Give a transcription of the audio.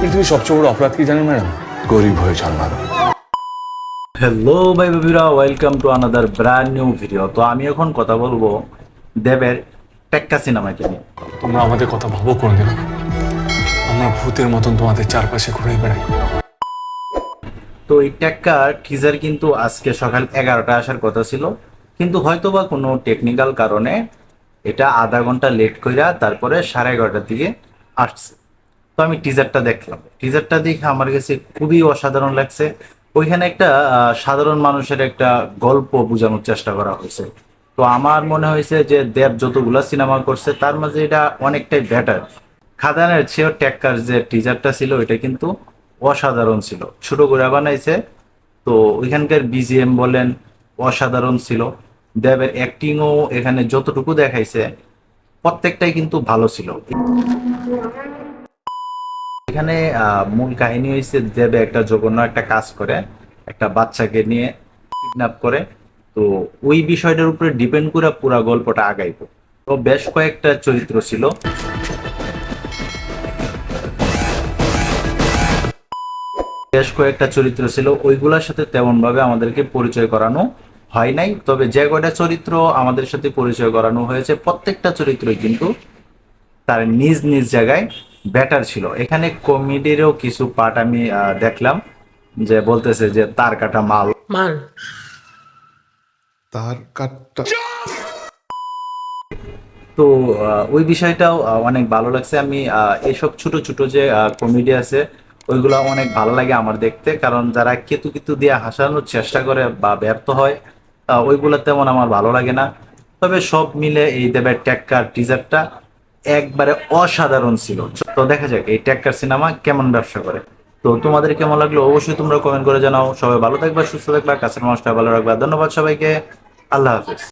পৃথিবীর সবচেয়ে বড় অপরাধ কি জানেন ম্যাডাম? গরিব হয়ে জন্মানো। হ্যালো ভাই বাবিরা welcome to another brand new video তো আমি এখন কথা বলব দেবের টেক্কা সিনেমাকে নিয়ে। তোমরা আমাদের কথা ভাবো কোনদিন আমরা ভূতের মতন তোমাদের চারপাশে ঘুরে বেড়াই। তো এই টেক্কার টিজার কিন্তু আজকে সকাল এগারোটা আসার কথা ছিল। কিন্তু হয়তোবা কোনো টেকনিক্যাল কারণে এটা আধা ঘণ্টা লেট কইরা তারপরে সাড়ে এগারোটার দিকে আসছে। তো আমি টিজারটা দেখলাম। টিজারটা দেখে আমার কাছে খুবই অসাধারণ লাগছে। ওইখানে একটা সাধারণ মানুষের একটা গল্প বোঝানোর চেষ্টা করা হয়েছে। তো আমার মনে হয়েছে যে দেব যতগুলা সিনেমা করছে, তার মাঝে এটা অনেকটাই বেটার খাদানের চেয়েও ট্যাক্কার যে টিজারটা ছিল এটা কিন্তু অসাধারণ ছিল। ছোট করে বানাইছে, তো ওইখানকার বিজিএম বলেন, অসাধারণ ছিল। দেবের অ্যাক্টিংও এখানে যতটুকু দেখাইছে, প্রত্যেকটাই কিন্তু ভালো ছিল। এখানে মূল কাহিনী হয়েছে দেবে একটা জঘন্য একটা কাজ করে, একটা বাচ্চাকে নিয়ে কিডন্যাপ করে। তো ওই বিষয়টার উপরে ডিপেন্ড করে পুরা গল্পটা আগাইব। তো বেশ কয়েকটা চরিত্র ছিল। বেশ কয়েকটা চরিত্র ছিল। ওইগুলোর সাথে তেমন ভাবে আমাদেরকে পরিচয় করানো হয় নাই। তবে যে কয়টা চরিত্র আমাদের সাথে পরিচয় করানো হয়েছে, প্রত্যেকটা চরিত্রই কিন্তু তার নিজ নিজ জায়গায় ব্যাটার ছিল। এখানে কমেডিরও কিছু পার্ট আমি আহ, দেখলাম যে বলতেছে যে তার কাটা মাল। মান তার কাটটা তো আহ, ওই বিষয়টাও অনেক ভালো লাগছে। আমি আহ, এইসব ছোট ছোট যে কমেডি আছে ওইগুলো অনেক ভালো লাগে আমার দেখতে। কারণ যারা কেতু কেতু দিয়ে হাসানোর চেষ্টা করে বা ব্যর্থ হয় আহ, ওইগুলো তেমন আমার ভালো লাগে না। তবে সব মিলে এই দেবের ট্যাক্কার টিজারটা একবারে অসাধারণ ছিল। তো দেখা যাক, এই ট্যাক্কার সিনেমা কেমন ব্যবসা করে। তো তোমাদের কেমন লাগল অবশ্যই তোমরা কমেন্ট করে জানাও। সবাই ভালো থাকবে, সুস্থ থাকবে, কাছের মানুষটা ভালো রাখবে। ধন্যবাদ সবাইকে। আল্লাহ হাফিজ।